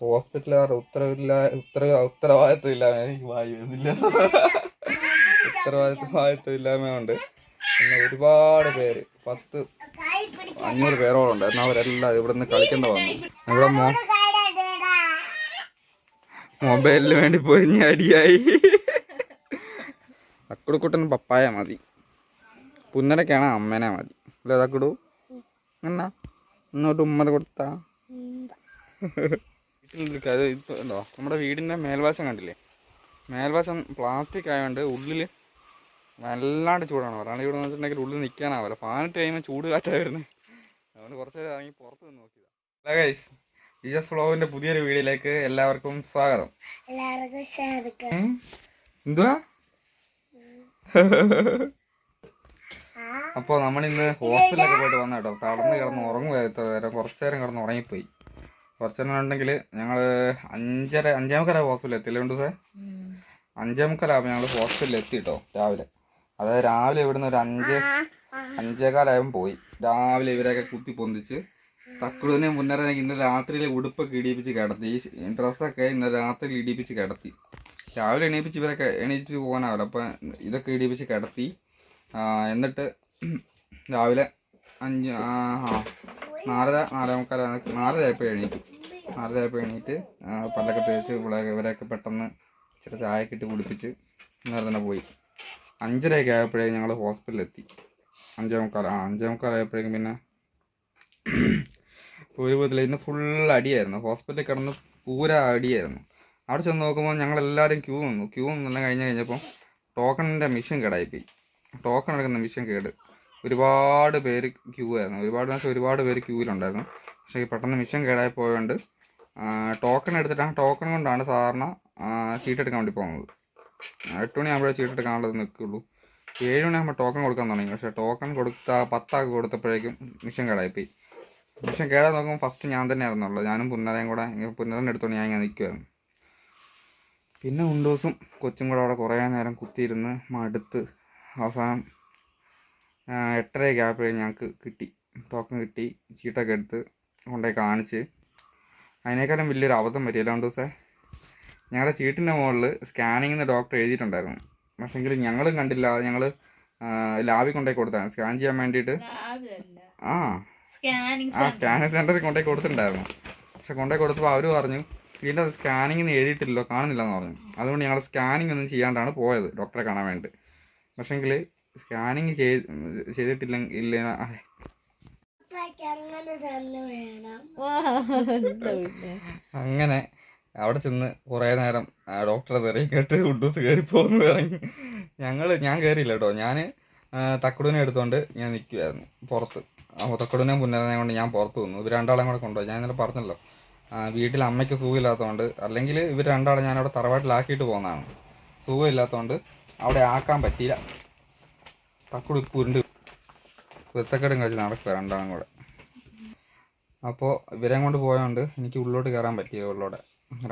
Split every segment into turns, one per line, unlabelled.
ഹോസ്പിറ്റലുകാർ ഉത്തരവില്ല ഉത്തര ഉത്തരവാദിത്വം ഇല്ലാമ എനിക്ക് വായി വരുന്നില്ല. ഉത്തരവാദിത്വം ഇല്ലായ്മ കൊണ്ട് പിന്നെ ഒരുപാട് പേര്. പത്ത് അഞ്ഞൂറ് പേരോളം ഉണ്ട് എന്നാൽ അവരെല്ലാം ഇവിടെ നിന്ന് കളിക്കേണ്ട വന്നു. ഇവിടെ മൊബൈലിന് വേണ്ടി പൊരിഞ്ഞ അടിയായി. അക്കുടുക്കുട്ടന് പപ്പായ മതി. പുന്നരക്കാണ് അമ്മേനെ മതി. അല്ലേ അതക്കുടു? എന്നാ? ഇന്നോട്ട് ഉമ്മ കൊടുത്താ? കഥ ഇത് ഉണ്ടോ നമ്മുടെ വീടിന്റെ മേൽവാശം കണ്ടില്ലേ? മേൽവാശം പ്ലാസ്റ്റിക് ആയതുകൊണ്ട് ഉള്ളിൽ വല്ലാണ്ട് ചൂടാണ്. വരാണ്ട് ചൂട് വെച്ചിട്ടുണ്ടെങ്കിൽ ഉള്ളിൽ നിൽക്കാനാവില്ല പാനിട്ട് കഴിയുമ്പോൾ ചൂട് കാറ്റാണ് വരുന്നത് അതുകൊണ്ട് കുറച്ച് നേരം ഇറങ്ങി പുറത്ത് നിന്ന് നോക്കിയതാണ് ഗൈസ് ജീസസ് ഫ്ലോവിന്റെ പുതിയൊരു വീഡിയോയിലേക്ക് എല്ലാവർക്കും സ്വാഗതം.
എല്ലാവർക്കും?
എന്തുവാ? അപ്പോൾ നമ്മളിന്ന് ഹോസ്പിറ്റലൊക്കെ പോയിട്ട് വന്ന കേട്ടോ കടന്ന് കിടന്ന് ഉറങ്ങുമായിരുന്നു നേരം. കുറച്ച് നേരം കിടന്ന് ഉറങ്ങിപ്പോയി. കുറച്ച് നേരം ഉണ്ടെങ്കിൽ ഞങ്ങൾ അഞ്ചര അഞ്ചേമുക്കാല ഹോസ്പിറ്റലിൽ എത്തിയില്ല കൊണ്ട് സാർ അഞ്ചേമുക്കാലാകുമ്പോൾ ഞങ്ങൾ ഹോസ്പിറ്റലിൽ എത്തി കേട്ടോ രാവിലെ. അതായത് രാവിലെ ഇവിടുന്ന് ഒരു അഞ്ച് അഞ്ചേകാലായപ്പോൾ പോയി. രാവിലെ ഇവരെയൊക്കെ കുത്തി പൊന്തിച്ച് തക്കുളിനെ മുന്നേറെ ഇന്നലെ രാത്രിയിൽ ഉടുപ്പൊക്കെ ഇടിപ്പിച്ച് കിടത്തി. ഡ്രസ്സൊക്കെ ഇന്നലെ രാത്രി ഇടിപ്പിച്ച് കിടത്തി. രാവിലെ എണീപ്പിച്ച് ഇവരൊക്കെ എണീപ്പിച്ച് പോകാനാവില്ല. അപ്പം ഇതൊക്കെ ഇടിപ്പിച്ച് കിടത്തി. എന്നിട്ട് രാവിലെ അഞ്ച് നാലര നാലേ മുക്കാൽ നാലര ആയപ്പോൾ എണീറ്റു നാലര ആയപ്പോൾ എണീറ്റ് പല്ലൊക്കെ തേച്ച് ഇവിടെ ഇവരെയൊക്കെ പെട്ടെന്ന് ഇച്ചിരി ചായയൊക്കെ ഇട്ട് കുടിപ്പിച്ച് ഇന്നലെ തന്നെ പോയി. അഞ്ചരയൊക്കെ ആയപ്പോഴേ ഞങ്ങൾ ഹോസ്പിറ്റലിലെത്തി. അഞ്ചേ മുക്കാൽ ആ അഞ്ചേ മുക്കാലായപ്പോഴേക്കും പിന്നെ ഒരു വിധത്തിൽ ഇന്ന് ഫുൾ അടിയായിരുന്നു. ഹോസ്പിറ്റലിൽ കിടന്ന് പൂര അടിയായിരുന്നു. അവിടെ ചെന്ന് നോക്കുമ്പോൾ ഞങ്ങളെല്ലാവരും ക്യൂ നിന്നു. ക്യൂ നിന്ന് കഴിഞ്ഞ് കഴിഞ്ഞപ്പോൾ ടോക്കണിന്റെ മിഷൻ കേടായിപ്പോയി. ടോക്കൺ എടുക്കുന്ന മിഷൻ കേട്. ഒരുപാട് പേര് ക്യൂ ആയിരുന്നു. ഒരുപാട് ഒരുപാട് പേര് ക്യൂവിലുണ്ടായിരുന്നു പക്ഷേ പെട്ടെന്ന് മിഷൻ കേടായി പോയതുകൊണ്ട് ടോക്കൺ എടുത്തിട്ടാണ് ടോക്കൺ കൊണ്ടാണ് സാധാരണ ചീട്ട് എടുക്കാൻ വേണ്ടി പോകുന്നത്. എട്ട് മണിയാകുമ്പോഴേ ചീട്ട് എടുക്കാനുള്ളത് നിൽക്കുള്ളൂ. ഏഴ് മണിയാകുമ്പോൾ ടോക്കൺ കൊടുക്കാൻ തുടങ്ങി. പക്ഷേ ടോക്കൺ കൊടുത്ത പത്താക്ക് കൊടുത്തപ്പോഴേക്കും മിഷൻ കേടായിപ്പോയി. മിഷൻ കേടാൻ നോക്കുമ്പോൾ ഫസ്റ്റ് ഞാൻ തന്നെ ആയിരുന്നുള്ളൂ ഞാനും പുന്നരയും കൂടെ പുന്നരന്റെ അടുത്തോണ്ട് ഞാൻ ഇങ്ങനെ നിൽക്കുമായിരുന്നു പിന്നെ ഉണ്ടോസും കൊച്ചും കൂടെ അവിടെ കുറേ നേരം കുത്തിയിരുന്ന് മടുത്ത് അവസാനം എട്ടരയൊക്കെ ആയപ്പോഴേ ഞങ്ങൾക്ക് കിട്ടി. ടോക്കൺ കിട്ടി ചീട്ടൊക്കെ എടുത്ത് കൊണ്ടുപോയി കാണിച്ച് അതിനേക്കാളും വലിയൊരു അബദ്ധം പറ്റിയല്ല രണ്ട് ദിവസം ഞങ്ങളുടെ ചീട്ടിന്റെ മുകളിൽ സ്കാനിങ്ങിന് ഡോക്ടർ എഴുതിയിട്ടുണ്ടായിരുന്നു. പക്ഷേങ്കിൽ ഞങ്ങളും കണ്ടില്ല. ഞങ്ങൾ ലാബിൽ കൊണ്ടുപോയി കൊടുത്താണ് സ്കാൻ ചെയ്യാൻ വേണ്ടിയിട്ട്. ആ.
സ്കാനിങ്
ആ സ്കാനിങ് സെന്ററിൽ കൊണ്ടുപോയി കൊടുത്തിട്ടുണ്ടായിരുന്നു. പക്ഷെ കൊണ്ടുപോയി കൊടുത്തപ്പോൾ അവർ പറഞ്ഞു ഇതിന്റെ അത് സ്കാനിങ്ങിന് എഴുതിയിട്ടില്ലല്ലോ കാണുന്നില്ല എന്ന് പറഞ്ഞു. അതുകൊണ്ട് ഞങ്ങൾ സ്കാനിങ് ഒന്നും ചെയ്യാണ്ടാണ് പോയത് ഡോക്ടറെ കാണാൻ വേണ്ടി പക്ഷേങ്കിൽ സ്കാനിങ് ചെയ്ത് ചെയ്തിട്ടില്ല ഇല്ല
അങ്ങനെ തന്നെ വേണം
അങ്ങനെ അവിടെ ചെന്ന് കുറേ നേരം ഡോക്ടറെ തെറിയും കേട്ട് ഉഡൂസ് കയറി പോകുന്നു ഇറങ്ങി. ഞങ്ങൾ ഞാൻ കയറിയില്ല കേട്ടോ. ഞാൻ തക്കുടിനെ എടുത്തോണ്ട് ഞാൻ നിൽക്കുമായിരുന്നു പുറത്ത്. അപ്പോൾ തക്കുടിനെ മുന്നേറിനെ കൊണ്ട് ഞാൻ പുറത്ത് വന്നു. ഇവർ രണ്ടാളെയും കൂടെ കൊണ്ടുപോയി. ഞാൻ ഇന്നലെ പറഞ്ഞല്ലോ വീട്ടിൽ അമ്മയ്ക്ക് സുഖമില്ലാത്തതുകൊണ്ട് അല്ലെങ്കിൽ ഇവർ രണ്ടാളെ ഞാൻ അവിടെ തറവാട്ടിലാക്കിയിട്ട് പോകുന്നതാണ്. സുഖമില്ലാത്തതുകൊണ്ട് അവിടെ ആക്കാൻ പറ്റിയില്ല. തക്കുടി ഉരുണ്ട് വൃത്തക്കേടും കഴിച്ച് നടക്കുക രണ്ടാളും കൂടെ. അപ്പോൾ ഇവരെയും കൊണ്ട് പോയതുകൊണ്ട് എനിക്ക് ഉള്ളിലോട്ട് കയറാൻ പറ്റിയ ഉള്ളോടെ.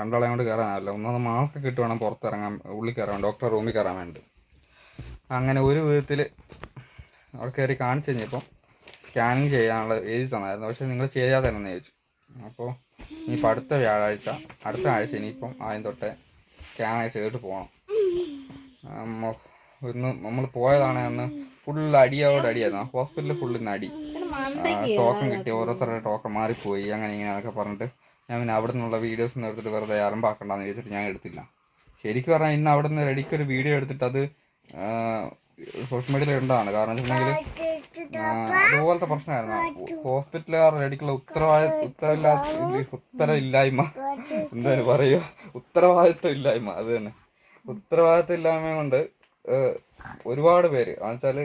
രണ്ടാളെയും കൊണ്ട് കയറാനല്ല ഒന്നാമത് മാസ്ക് ഒക്കെ ഇട്ട് വേണം പുറത്തിറങ്ങാൻ ഉള്ളിൽ കയറാൻ ഡോക്ടറെ റൂമിൽ കയറാൻ വേണ്ടി. അങ്ങനെ ഒരു വിധത്തിൽ അവിടെ കയറി കാണിച്ചു കഴിഞ്ഞപ്പോൾ സ്കാനിങ് ചെയ്യാനുള്ള എഴുതി തന്നായിരുന്നു. പക്ഷേ നിങ്ങൾ ചെയ്യാതെ തന്നെ ചോദിച്ചു. അപ്പോൾ ഇനിയിപ്പോൾ അടുത്ത വ്യാഴാഴ്ച അടുത്ത ആഴ്ച ഇനിയിപ്പം ആദ്യം തൊട്ടേ സ്കാനൊക്കെ ചെയ്തിട്ട് പോകണം. ഒന്ന് നമ്മൾ പോയതാണ് അന്ന് ഫുൾ അടിയോട് അടിയായിരുന്നു. ഹോസ്പിറ്റലിൽ ഫുള്ള് ഇന്ന് അടി ടോക്കൺ കിട്ടി. ഓരോരുത്തരുടെ ടോക്കൺ മാറിപ്പോയി. അങ്ങനെ ഇങ്ങനെ പറഞ്ഞിട്ട് ഞാൻ പിന്നെ അവിടെ നിന്നുള്ള വീഡിയോസ് ഒന്നും എടുത്തിട്ട് വെറുതെ അലമ്പാക്കണ്ടെന്ന് ചോദിച്ചിട്ട് ഞാൻ എടുത്തില്ല. ശരിക്കും പറഞ്ഞാൽ ഇന്ന് അവിടെ നിന്ന് റെഡിക്ക് ഒരു വീഡിയോ എടുത്തിട്ട് അത് സോഷ്യൽ മീഡിയയിൽ ഉണ്ടാണ് കാരണം വെച്ചിട്ടുണ്ടെങ്കിൽ അതുപോലത്തെ പ്രശ്നമായിരുന്നു. ഹോസ്പിറ്റലുകാർ റെഡിക്കുള്ള ഉത്തരവാദി ഉത്തരവില്ലാത്ത ഉത്തരവില്ലായ്മ. എന്താണ് പറയുക? ഉത്തരവാദിത്വം ഇല്ലായ്മ. അത് തന്നെ. ഉത്തരവാദിത്വം ഇല്ലായ്മ കൊണ്ട് ഒരുപാട് പേര്. എന്നുവെച്ചാൽ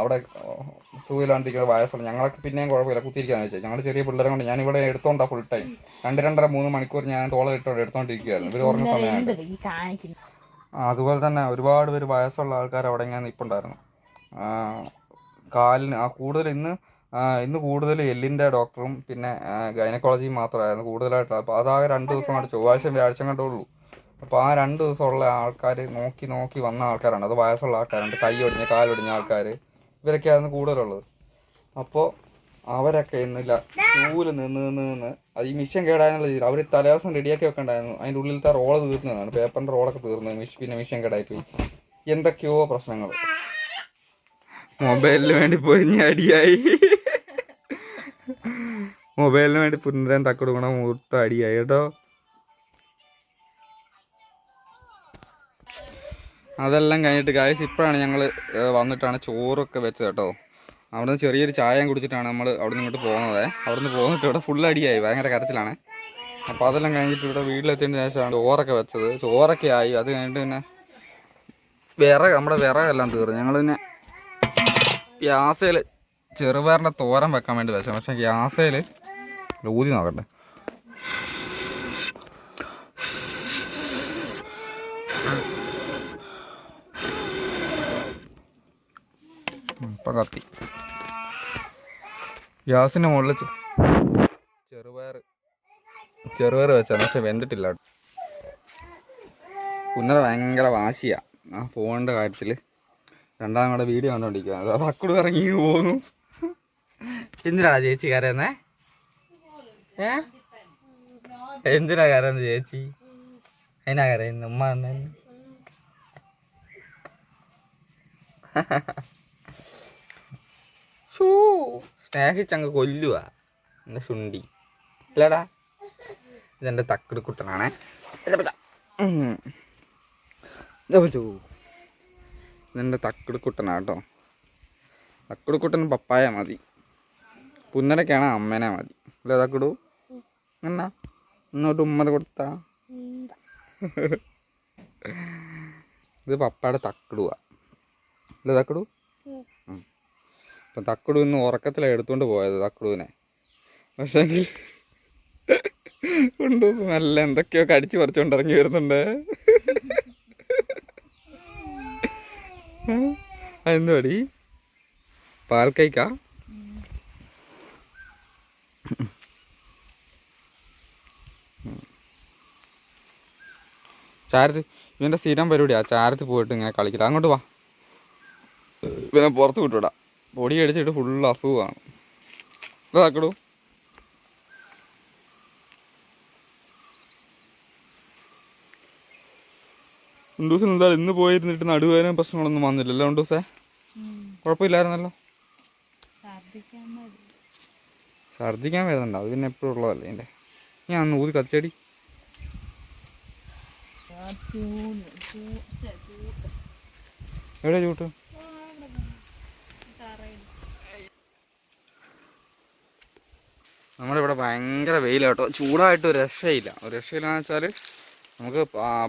അവിടെ സൂയിലാണ്ടിരിക്കുന്ന വയസ്സുള്ള ഞങ്ങളൊക്കെ പിന്നെയും കുഴപ്പമില്ല. കുത്തിയിരിക്കാന്ന് വെച്ചാൽ ഞങ്ങൾ ചെറിയ പിള്ളേരെ കൊണ്ട് ഞാൻ ഇവിടെ എടുത്തോണ്ടാ ഫുൾ ടൈം രണ്ട് രണ്ടര മൂന്ന് മണിക്കൂർ ഞാൻ തോളം ഇട്ടോണ്ട് എടുത്തോണ്ടിരിക്കുകയായിരുന്നു ഇവർ ഉറങ്ങുന്ന സമയമാണ് അതുപോലെ തന്നെ ഒരുപാട് പേര് വയസ്സുള്ള ആൾക്കാർ അവിടെ ഇങ്ങനെ നിൽപ്പുണ്ടായിരുന്നു കാലിന് ആ കൂടുതൽ ഇന്ന് ഇന്ന് കൂടുതൽ എല്ലിന്റെ ഡോക്ടറും പിന്നെ ഗൈനക്കോളജിയും മാത്രമായിരുന്നു കൂടുതലായിട്ട്. അപ്പോൾ അതാകെ രണ്ട് ദിവസം കൊണ്ട് ചൊവ്വാഴ്ച വ്യാഴ്ച കണ്ടേ ഉള്ളൂ അപ്പോൾ ആ രണ്ട് ദിവസമുള്ള ആൾക്കാർ നോക്കി നോക്കി വന്ന ആൾക്കാരാണ്. അത് വയസ്സുള്ള ആൾക്കാരുണ്ട് കൈ ഒടിഞ്ഞ കാലൊടിഞ്ഞ ആൾക്കാർ ഇവരൊക്കെയായിരുന്നു കൂടുതലുള്ളത്. അപ്പോൾ അവരൊക്കെ ഇന്നില്ല ക്യൂവിൽ നിന്ന് നിന്ന് നിന്ന് അത് ഈ മിഷൻ കേടായെന്നുള്ള രീതിയിൽ അവർ തലേദിവസം റെഡിയാക്കി വെക്കണ്ടായിരുന്നു. അതിന്റെ ഉള്ളിലത്തെ റോൾ തീർന്നതാണ്. പേപ്പറിന്റെ റോളൊക്കെ തീർന്നു. മിഷ് പിന്നെ മിഷൻ കേടായിപ്പോയി. എന്തൊക്കെയോ പ്രശ്നങ്ങൾ. മൊബൈലിന് വേണ്ടി പൊരിഞ്ഞ അടിയായി. മൊബൈലിന് വേണ്ടി പുനരൻ തക്കടുക്കണം മുഹൂർത്ത അടിയായി. കേട്ടോ അതെല്ലാം കഴിഞ്ഞിട്ട് ഗായസ് ഇപ്പോഴാണ് ഞങ്ങൾ വന്നിട്ടാണ് ചോറൊക്കെ വെച്ചത് കേട്ടോ. അവിടുന്ന് ചെറിയൊരു ചായം കുടിച്ചിട്ടാണ് നമ്മൾ അവിടെ ഇങ്ങോട്ട് പോകുന്നത്. അവിടുന്ന് പോകുന്നിട്ട് ഇവിടെ ഫുൾ അടിയായി ഭയങ്കര കരച്ചിലാണ്. അപ്പോൾ അതെല്ലാം കഴിഞ്ഞിട്ട് ഇവിടെ വീട്ടിലെത്തിയതിന് ശേഷമാണ് ചോറൊക്കെ വെച്ചത്. ചോറൊക്കെ ആയി അത് കഴിഞ്ഞിട്ട് പിന്നെ വിറക് നമ്മുടെ വിറകെല്ലാം തീർന്നു. ഞങ്ങൾ പിന്നെ ഗ്യാസയിൽ ചെറുപയറിന്റെ തോരൻ വെക്കാൻ വേണ്ടി വെച്ചു പക്ഷേ ഗ്യാസയിൽ ഊതി നോക്കട്ടെ. ഇപ്പം കത്തി ഗ്യാസിന്റെ മുകളിൽ ചെറുപയർ ചെറുപയർ വെച്ചാണ് പക്ഷെ വെന്തിട്ടില്ല. ഉന്നത ഭയങ്കര വാശിയാ. ആ ഫോണിന്റെ കാര്യത്തിൽ രണ്ടാം കൂടെ വീഡിയോ കണ്ടുകൊണ്ടിരിക്കുകയാണ് അത് അക്കൂടെ ഇറങ്ങി പോകുന്നു എന്തിനാ ചേച്ചി കരയുന്നേ? ഏ? എന്തിനാ കരയുന്നത് ചേച്ചി? അതിനാ കരയുന്നത് ഉമ്മ തന്നെ ഷൂ. സ്നേഹിച്ചങ്ങ് കൊല്ലുക എന്റെ ശുണ്ടി ഇല്ലടാ. ഇതെന്റെ തക്കട് കുട്ടനാണേ. ഇതെന്റെ തക്കട് കുട്ടനാ കേട്ടോ. തക്കട് കുട്ടൻ പപ്പായ മതി. പുന്നരക്കാണ് അമ്മേനെ മതി. അല്ലേ തക്കടു? എന്നാ? ഇന്നോട്ട് ഉമ്മ കൊടുത്ത? ഇത് പപ്പായുടെ തക്കടുവാ. അല്ലേ തക്കടു? അപ്പം തക്കുടു ഇന്ന് ഉറക്കത്തിലാണ് എടുത്തുകൊണ്ട് പോയത് തക്കുടുവിനെ. പക്ഷേങ്കിൽ കൊണ്ട് സ്മെല്ല എന്തൊക്കെയോ കടിച്ചു പറിച്ചുകൊണ്ട് ഇറങ്ങി വരുന്നുണ്ട്. എന്തുപടി പാൽ കൈക്കാ ചാരത്ത് ഇവന്റെ സ്ഥിരം പരിപാടിയാ. ചാരത്ത് പോയിട്ട് ഇങ്ങനെ കളിക്കില്ല അങ്ങോട്ട് വാ. ഇവനെ പുറത്ത് വിട്ടുവിടാ. പൊടി അടിച്ചിട്ട് ഫുള്ള് അസുഖമാണ്. ഇതാക്കടൂ ഉണ്ടൂസിന് എന്താ ഇന്ന് പോയിരുന്നിട്ട് നടുവേദന പ്രശ്നങ്ങളൊന്നും വന്നില്ലല്ലോ ഉണ്ടൂസേ? കുഴപ്പമില്ലായിരുന്നല്ലോ? ഛർദിക്കാൻ വരുന്നുണ്ട് അത് പിന്നെ എപ്പോഴും ഉള്ളതല്ലേ എന്റെ ഞാൻ അന്ന് ഊതി കച്ചടി എവിടെ ചൂട്ട്? നമ്മുടെ ഭയങ്കര വെയിലാണ് കേട്ടോ ചൂടായിട്ട് ഒരു രക്ഷയില്ല. ഒരു രക്ഷയില്ലാന്ന് വെച്ചാൽ നമുക്ക്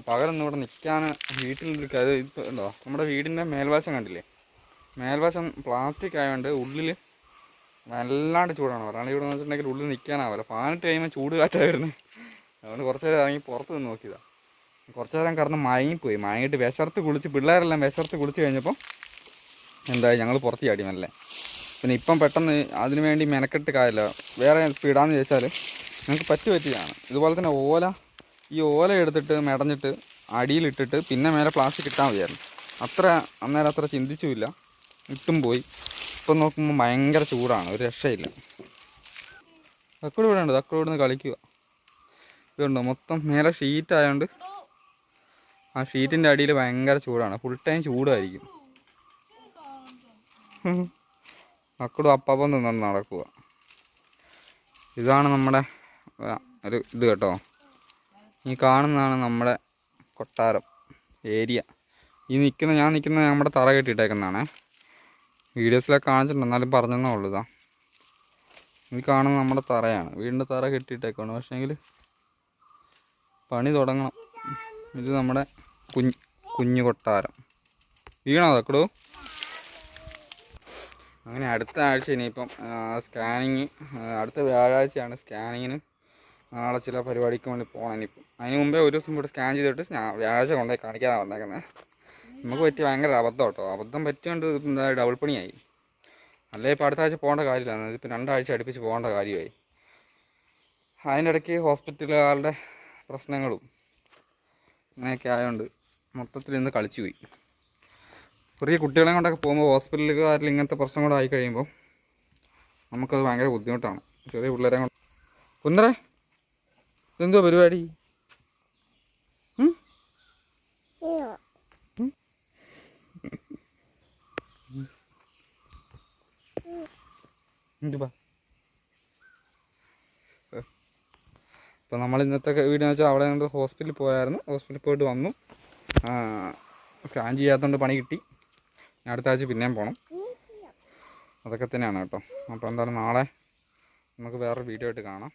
പകരം ഇവിടെ നിൽക്കാൻ വീട്ടിലിരിക്കുക അത് ഇപ്പോൾ ഉണ്ടോ? നമ്മുടെ വീടിന്റെ മേൽവശം കണ്ടില്ലേ? മേൽവശം പ്ലാസ്റ്റിക് ആയതുകൊണ്ട് ഉള്ളിൽ വല്ലാണ്ട് ചൂടാണ്. പറയാണ്ട് ഇവിടെ വെച്ചിട്ടുണ്ടെങ്കിൽ ഉള്ളിൽ നിൽക്കാനാവില്ല പാനിട്ട് കഴിയുമ്പോൾ ചൂട് കാറ്റായിരുന്നു. അതുകൊണ്ട് കുറച്ച് നേരം ഇറങ്ങി പുറത്ത് നിന്ന് നോക്കിയതാണ് കുറച്ച് നേരം കിടന്ന് മയങ്ങിപ്പോയി. മയങ്ങിയിട്ട് വിശർത്ത് കുളിച്ച് പിള്ളേരെല്ലാം വിശർത്ത് കുളിച്ച് കഴിഞ്ഞപ്പോൾ എന്തായാലും ഞങ്ങൾ പുറത്ത് ചാടി മെല്ലെ. പിന്നെ ഇപ്പം പെട്ടെന്ന് അതിന് വേണ്ടി മെനക്കെട്ട് കാര്യമില്ല. വേറെ സ്പീഡാന്ന് ചോദിച്ചാൽ നിങ്ങൾക്ക് പറ്റി പറ്റിയതാണ്. ഇതുപോലെ തന്നെ ഓല ഈ ഓല എടുത്തിട്ട് മെടഞ്ഞിട്ട് അടിയിലിട്ടിട്ട് പിന്നെ മേലെ പ്ലാസ്റ്റിക് ഇട്ടാൽ മതിയായിരുന്നു. അത്ര അന്നേരം അത്ര ചിന്തിച്ചുമില്ല. ഇട്ടും പോയി. ഇപ്പം നോക്കുമ്പോൾ ഭയങ്കര ചൂടാണ്. ഒരു രക്ഷയില്ല. തക്കോട് ഇവിടെ ഉണ്ട്. തക്കോട് നിന്ന് കളിക്കുക. ഇതുണ്ട്? മൊത്തം മേലെ ഷീറ്റ് ആയതുകൊണ്ട് ആ ഷീറ്റിന്റെ അടിയിൽ ഭയങ്കര ചൂടാണ്. ഫുൾ ടൈം ചൂടായിരിക്കും. മക്കളും അപ്പം തിന്നു നടക്കുക ഇതാണ് നമ്മുടെ ഒരു ഇത് കേട്ടോ. ഈ കാണുന്നതാണ് നമ്മുടെ കൊട്ടാരം ഏരിയ. ഈ നിൽക്കുന്ന ഞാൻ നിൽക്കുന്ന നമ്മുടെ തറ കെട്ടിയിട്ടേക്കുന്നതാണ്. വീഡിയോസിലൊക്കെ കാണിച്ചിട്ടുണ്ട് എന്നാലും പറഞ്ഞെന്നേ ഉള്ളൂ ഇതാ. ഈ കാണുന്നത് നമ്മുടെ തറയാണ്. വീടിന്റെ തറ കെട്ടിയിട്ടേക്കാണ് പക്ഷേങ്കിൽ പണി തുടങ്ങണം. ഇത് നമ്മുടെ കുഞ്ഞ് കുഞ്ഞു കൊട്ടാരം. വീണോ തക്കടു അങ്ങനെ അടുത്ത ആഴ്ച ഇനിയിപ്പം സ്കാനിങ് അടുത്ത വ്യാഴാഴ്ചയാണ് സ്കാനിങ്ങിന് നാളെ ചില പരിപാടിക്ക് വേണ്ടി പോകണം ഇനിയിപ്പം. അതിന് മുമ്പേ ഒരു ദിവസം ഇവിടെ സ്കാൻ ചെയ്തിട്ട് ഞാൻ വ്യാഴാഴ്ച കൊണ്ടുപോയി കാണിക്കാനാണ് വന്നേക്കുന്നത് നമുക്ക് പറ്റിയ ഭയങ്കര അബദ്ധം കേട്ടോ. അബദ്ധം പറ്റിയോണ്ട് എന്താ ഡബിൾ പണിയായി. അല്ലേ ഇപ്പോൾ അടുത്ത ആഴ്ച പോകേണ്ട കാര്യമില്ല. ഇതിപ്പോൾ രണ്ടാഴ്ച അടുപ്പിച്ച് പോകേണ്ട കാര്യമായി. അതിന്റെ ഇടയ്ക്ക് ഹോസ്പിറ്റലുകാരുടെ പ്രശ്നങ്ങളും അങ്ങനെയൊക്കെ ആയതുകൊണ്ട് മൊത്തത്തിൽ ഇന്ന് കളിച്ചു പോയി ചെറിയ കുട്ടികളെ കൊണ്ടൊക്കെ പോകുമ്പോൾ ഹോസ്പിറ്റലുകാരിൽ ഇങ്ങനത്തെ പ്രശ്നം കൂടെ ആയി കഴിയുമ്പോൾ നമുക്കത് ഭയങ്കര ബുദ്ധിമുട്ടാണ്. ചെറിയ പിള്ളേരെ കൊണ്ട്. പുന്നരെ ഇതെന്തോ പരിപാടി? ഇപ്പം നമ്മൾ ഇന്നത്തെ വീഡിയോ വെച്ചാൽ അവിടെ ഞങ്ങൾ ഹോസ്പിറ്റലിൽ പോയായിരുന്നു. ഹോസ്പിറ്റലിൽ പോയിട്ട് വന്നു. സ്കാൻ ചെയ്യാത്തതുകൊണ്ട് പണി കിട്ടി. അടുത്ത ആഴ്ച പിന്നെയും പോകണം അതൊക്കെ തന്നെയാണ് കേട്ടോ. അപ്പോൾ എന്തായാലും നാളെ നമുക്ക് വേറൊരു വീഡിയോ ആയിട്ട് കാണാം.